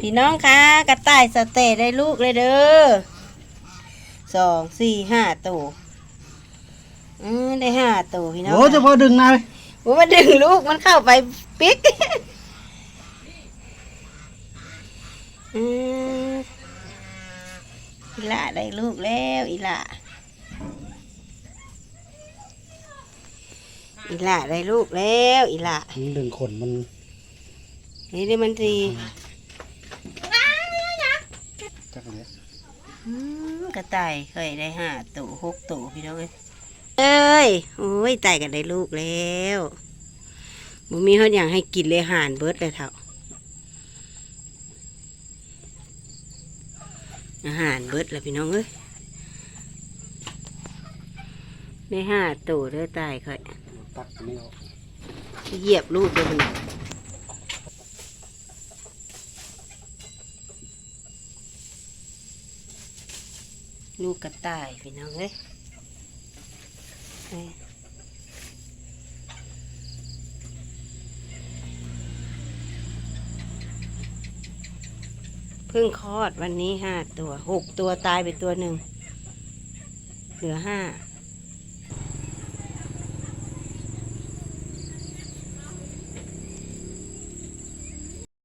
พี่น้องคะกระต่ายสเตย์ได้ลูกเลยเด้อสองสี่ห้าตัวอืมได้ห้าตัวพี่น้องโอ้จะพอดึงนายโอ้มันดึงลูกมันเข้าไปปิ๊กอืมอีหล่าได้ลูกแล้วอีหล่าอีหล่าได้ลูกแล้วอีหล่ามันดึงขนมันนี่เดี๋ยวมันที จักเลย อืมกระต่ายเคยได้ห้าตัวหกตัวพี่น้องเอ้ยเอ้ยโอ้ยตายกันได้ลูกแล้วบ่มีเขาอย่างให้กินเลยห่านเบิดเลยเท่าอาหารเบิดแล้วพี่น้องเอ้ยได้ห้าตัวเด้อตายค่อยตักอันนี้ออกเหยียบลูกเลยมัน ลูกกระต่ายพี่น้องเอ้ยเพิ่งคลอดวันนี้ห้าตัวหกตัวตายไปตัวหนึ่งเหลือห้า